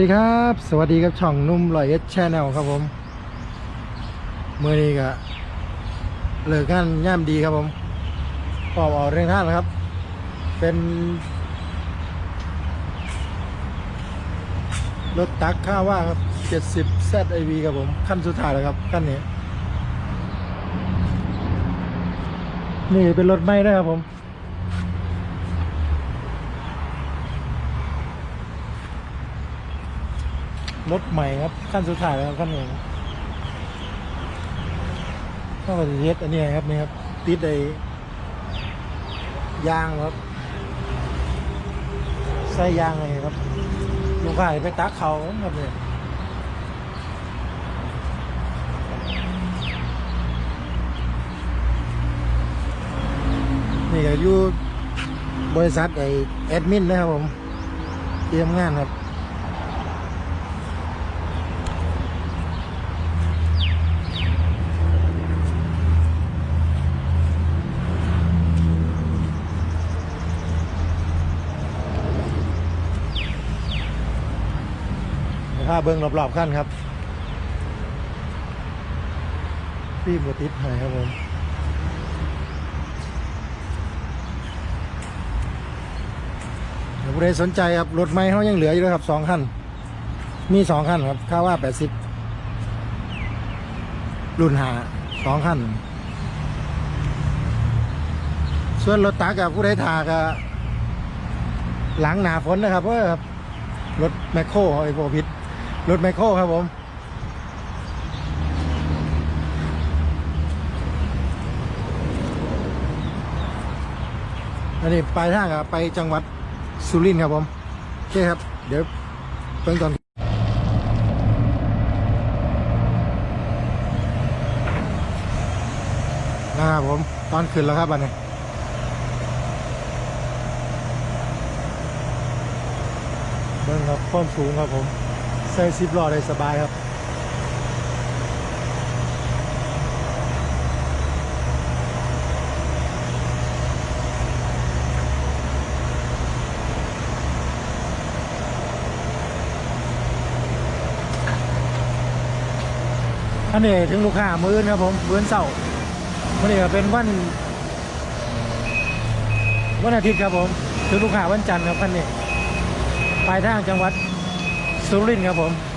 วัสดีครับ สวัสดีครับช่องนุ่มลอยเอสแชนแนลครับผมเมื่อนี้ก็เลิกงานย่ามดีครับผมพอบออกเรื่องท่านนะครับ เป็น รถตักค่าว่าครับ70 ZIV ครับผมขั้นสุดท้ายแล้วครับขั้นนี้ นี่เป็นรถไม่ด้ครับผม รถใหม่ครับขั้นสุดท้ายแล้วขั้นหนึ่งก็จะเฮ็ดอันนี้ครับนี่ครับติดไอ้ยางครับใส่ยางไงครับลูกค้าไปตักเขาครับเนี่ยนี่ก็อยู่บริษัทไอแอดมินนะครับผม เตรียมงานครับ ถ้าเบิ้งรอบๆขั้นครับพี่บติดให้ครับผมเดี๋ยวผู้ใดสนใจครับ รถไม้เขายังเหลืออยู่เลยครับสองคันมีสองคันครับ ค่าว่าแปดสิบรุ่นหาสองคันส่วนรถตากับผู้ใดทาก็หลังหนาฝนนะครับเพราะว่าครับรถแมคโครไอโบพิษ รถแมคโครครับผม อันนี้ปลายทางครับไปจังหวัดสุรินทร์ครับผมโอเคครับ เดี๋ยวเพิ่งก่อนนะครับผม ตอนขึ้นแล้วครับอันนี้เบิ่งครับความสูงครับผม ใส่ซิปล้อได้สบายครับอันนี้ถึงลูกค้ามื้อนครับผมมื้อนเสาร์วันนี้ก็เป็นวันวันอาทิตย์ครับผม ถึงลูกค้าวันจันทร์ครับคันนี้ปลายทางจังหวัด สุรินทร์ครับผม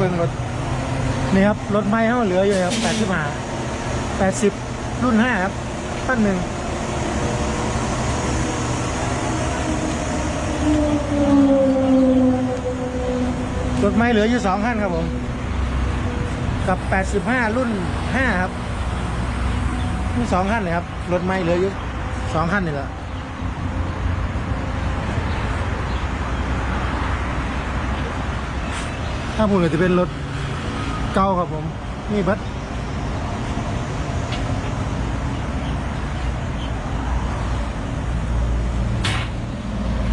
เบิ่งรถนี่ครับรถไม้เขาเหลืออยู่ครับแปดสิบห้าแปดสิบรุ่นห้าครับขั้นหนึ่งรถไม้เหลืออยู่สองขั้นครับผม กับแปดสิบห้ารุ่นห้าครับมีสองขั้นเลยครับรถไม้เหลืออยู่สองขั้นนี่แหละ ถ้าผมจะเป็นรถเก่าครับผมนี่บัด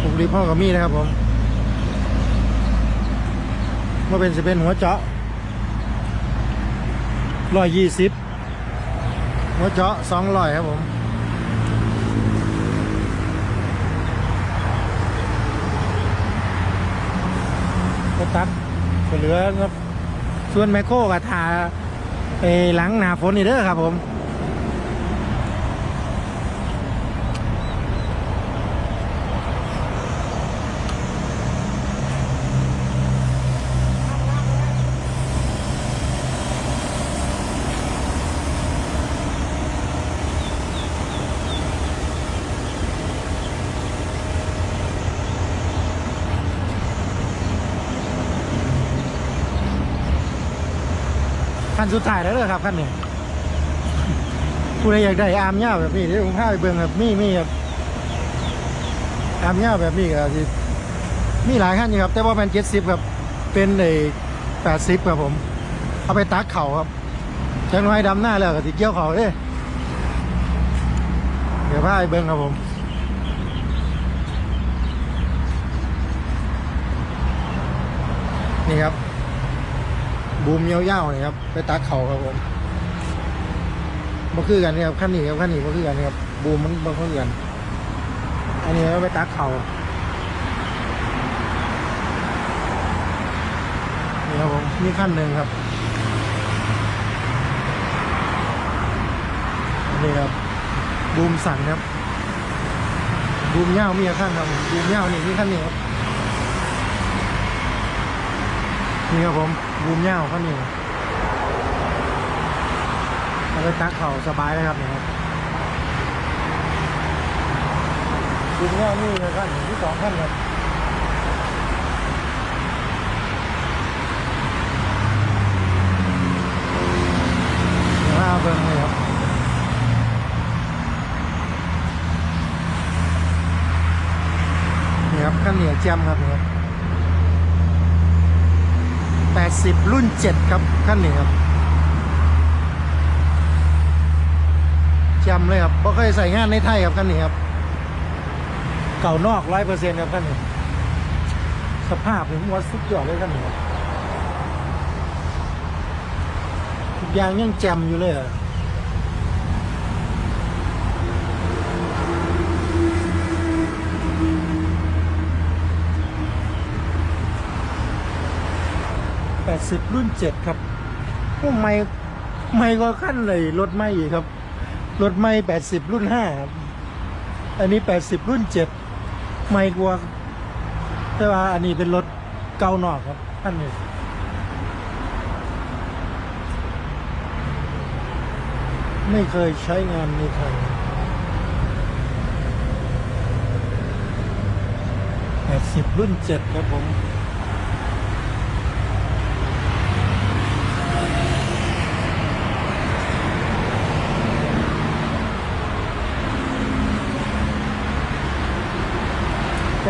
ผมรีพ่อกับมีนะครับผมว่าเป็นจะเป็นหัวเจาะร้อยยี่สิบหัวเจาะสองร้อยครับผมตัด ก็เหลือครับส่วนแมคโครกับทาไปหลังหนาฝนนี่เด้อครับผม คันสุดท้ายแล้วเลยครับคันนี้ผู้ใดอยากได้อาร์มยาวแบบนี้เดี๋ยวผมพาไปเบิ่งครับมีมีครับอาร์มยาวแบบนี้ก็สิมีหลายคันอยู่ครับ แต่ว่าเป็นเจ็ดสิบครับเป็นไอ้แปดสิบครับผม เอาไปตักเข่าครับจังน้อยดำหน้าแล้วก็สิเกี่ยวเข่าเด้เดี๋ยวพาไปเบิ่งครับผมนี่ครับ บูมเยาวๆนี่ครับ ไปตักเข่าครับผมมาคือกันนี่ครับขั้นนี้ครับขั้นนี้มาคือกันนี่ครับบูมมันมาคือกัน อันนี้ก็ไปตักเข่านี่ครับผมนี่ขั้นหนึ่งครับนี่ครับบูมสั่นครับบูมเย้ามีอีกขั้นครับบูมเย้านี่นี่ขั้นนี้ครับ นี่ครับผมบูมเง่าเขานี่เอาไปตักเข่าสบายเลยครับเนี่ยครับบูมเง่านี่เลยขั้นที่สองขั้นครับเดี๋ยวเอาเบิ่งเลยครับนี่ครับขั้นเหนียวแจมครับนี่ครับ 80 รุ่น 7 ครับขั้นนี้ครับจำเลยครับเพราะเคยใส่งานในไทยครับขั้นนี้ครับ เก่านอกร้อยเปอร์เซ็นต์ครับขั้นนี้ สภาพผมวัดสุดยอดเลยขั้นนี้ทุกอย่างยังแจมอยู่เลยอะ 80 รุ่น 7 ครับพวกไม่ไม่ก็ขั้นเลยรถไม่อีกครับ รถไม่ 80 รุ่น5ครับอันนี้ 80 รุ่น 7 ไม่กว่าแต่ว่าอันนี้เป็นรถเก่านอกครับอันนี้ไม่เคยใช้งานในไทย80 รุ่น 7 ครับผม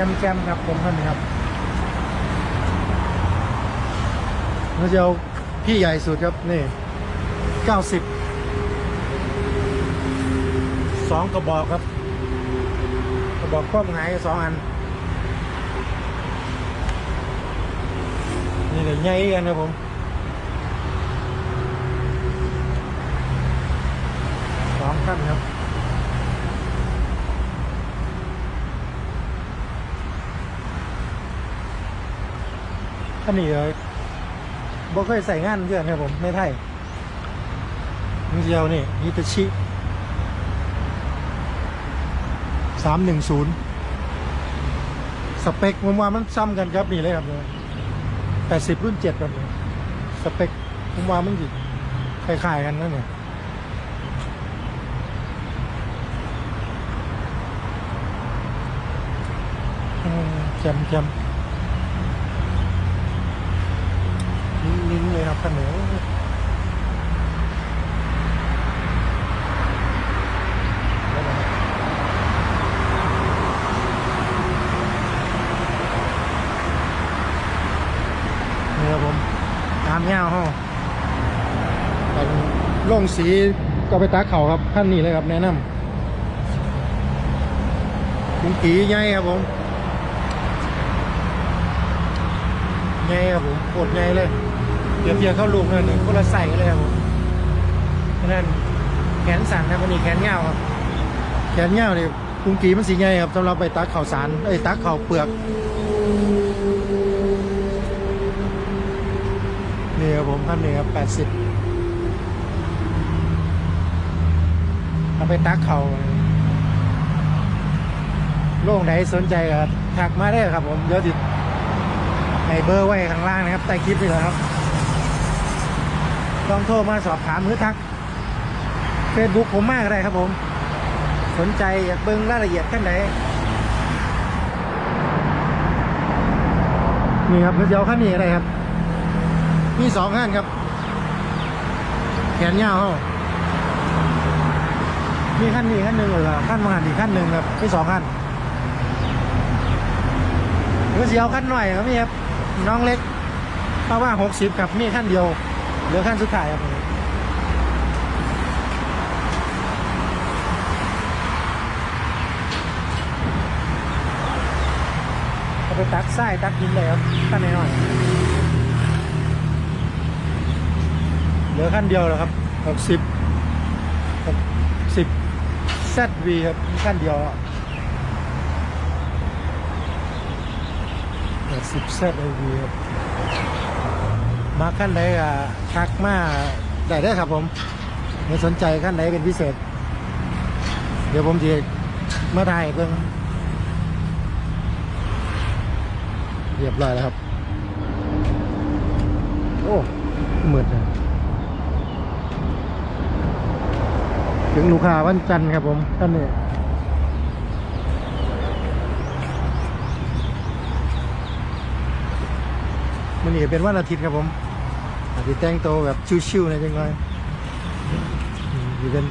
มแจมครับผมท่านครับเราจะเอาพี่ใหญ่สุดครับ นี่เก้าสิบสองกระบอกครับ กระบอกครอบหงายสองอัน นี่เลยใหญ่กันครับผมสองขั้นครับ อันนี้เลยบ่เคยใส่งานเพื่อนครับผมไม่ไทยนี่เดียวนี่ฮิตาชิสามหนึ่งศูนย์สเปคผมว่ามันซ้ำกันครับนี่เลยครับแปดสิบรุ่นเจ็ดครับสเปคผมว่ามันอยู่คล้ายๆกันนั่นเนี่ยอืมแจมแจม ลิ้นเลยครับข้าวเหนียวนี่ครับผม ตามเงาห้องเป็นโล่งสีก็ไปตาเข่าครับขั้นนี้เลยครับ แนะนำลุงกีใหญ่ครับผมใหญ่ครับผมโคตรใหญ่เลย เดี๋ยวเพียงเข้าลูกนั่นนี่คนละใส่กันเลยครับผมนั่นแขนสั่นนะมันนี่แขนเงาวครับ แขนเงาวนี่กุ้งกีมันสีใหญ่ครับสำหรับไปตักข่าวสารไอ้ตักข่าวเปลือกนี่ครับผมพันนี่ครับแปดสิบเอาไปตักเขาโล่งไหนสนใจก็ทักมาได้ครับผมเดี๋ยวติดในเบอร์ไว้ข้างล่างนะครับใต้คลิปนี่แหละครับ ลองโทรมาสอบถามหรือทักเฟซบุ๊กผมมากได้ครับผม สนใจอยากเบิ่งรายละเอียดขั้นไหนนี่ครับเดี๋ยวขั้นนี้อะไรครับ มีสองขั้นครับ แขนยาวเขามีขั้นนี้ขั้นหนึ่งเหรอขั้นมาหันอีกขั้นหนึ่งครับมีสองขั้นหรือเสียวขั้นหน่อยครับพี่ครับน้องเล็กเพราะว่าหกสิบครับมีขั้นเดียว เหลือขั้นสุดท้ายครับเอาไปตักไส้ตักกินเลยครับขั้นน้อยๆเหลือขั้นเดียวแล้วครับหกสิบหกสิบ ZV ครับขั้นเดียวอะแปดสิบ ZV ครับ มาขั้นไหนก็ทักมาได้ได้ครับผมไม่สนใจขั้นไหนเป็นพิเศษ เดี๋ยวผมจะมาถ่ายเพิ่งเรียบร้อยแล้วครับ โอ้เหมือนถึงลูกค้าวันจันทร์ครับผมท่านนี้มันนี่เป็นวันอาทิตย์ครับผม อาทิตย์แต่งตัวแบบชิวๆนะจังเลยอืมอยู่เป็น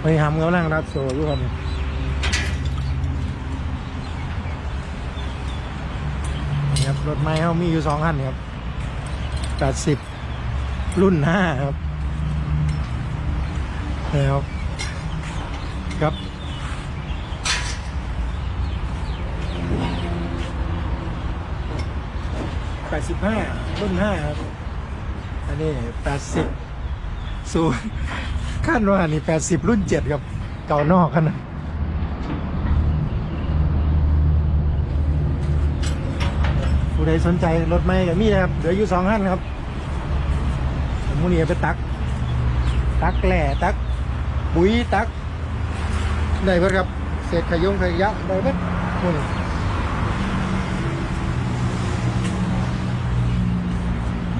ไปทำกำลังรับโซ่อยู่ครับนี่ครับรถไม้เขามีอยู่สองคันครับแปดสิบรุ่นห้าครับแล้วครับ แปด สิบห้ารุ่นห้าครับ อันนี้แปดสิบศูนย์ขั้นว่านี่แปดสิบรุ่นเจ็ดครับเก่านอกขนาดผู้ใดสนใจรถไม่กับมีนะครับเหลืออยู่สองขั้นครับผมมูนี่ไปตัก ตักแหล่ตัก ปุ๋ยตัก ได้เบิดครับเศษขยงขยะได้เบิดหมด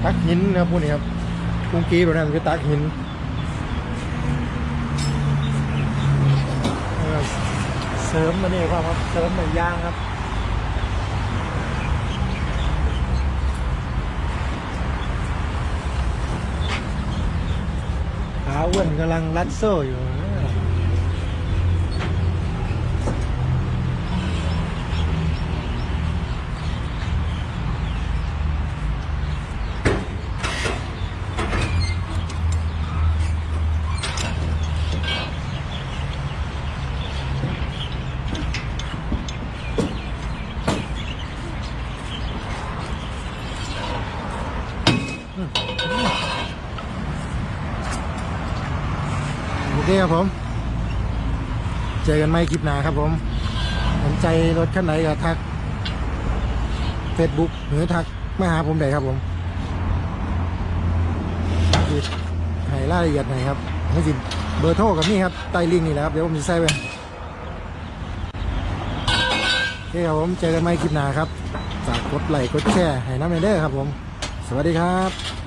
ตักหินนะครับพวกนี้ครับกุ้งกี้แบบนั้นคือตักหินเสริมมาเนี่ยครับครับเสริมเหมือนยางครับขาอ้วนกำลังรัดโซ่อยู่ โอ เคครับผม เจอกันไม่คลิปหน้าครับผมสนใจรถคันไหนก็ทัก Facebook หรือทักมาหาผมได้ครับผมให้รายละเอียดหน่อยครับให้สิเบอร์โทรกับนี่ครับใต้ลิงก์นี่แหละครับ เดี๋ยวผมจะใส่ไปโอเคครับผม เจอกันไม่คลิปหน้าครับ ฝากกดไลค์กดแชร์ให้น้ำเนเดอร์ครับผม สวัสดีครับ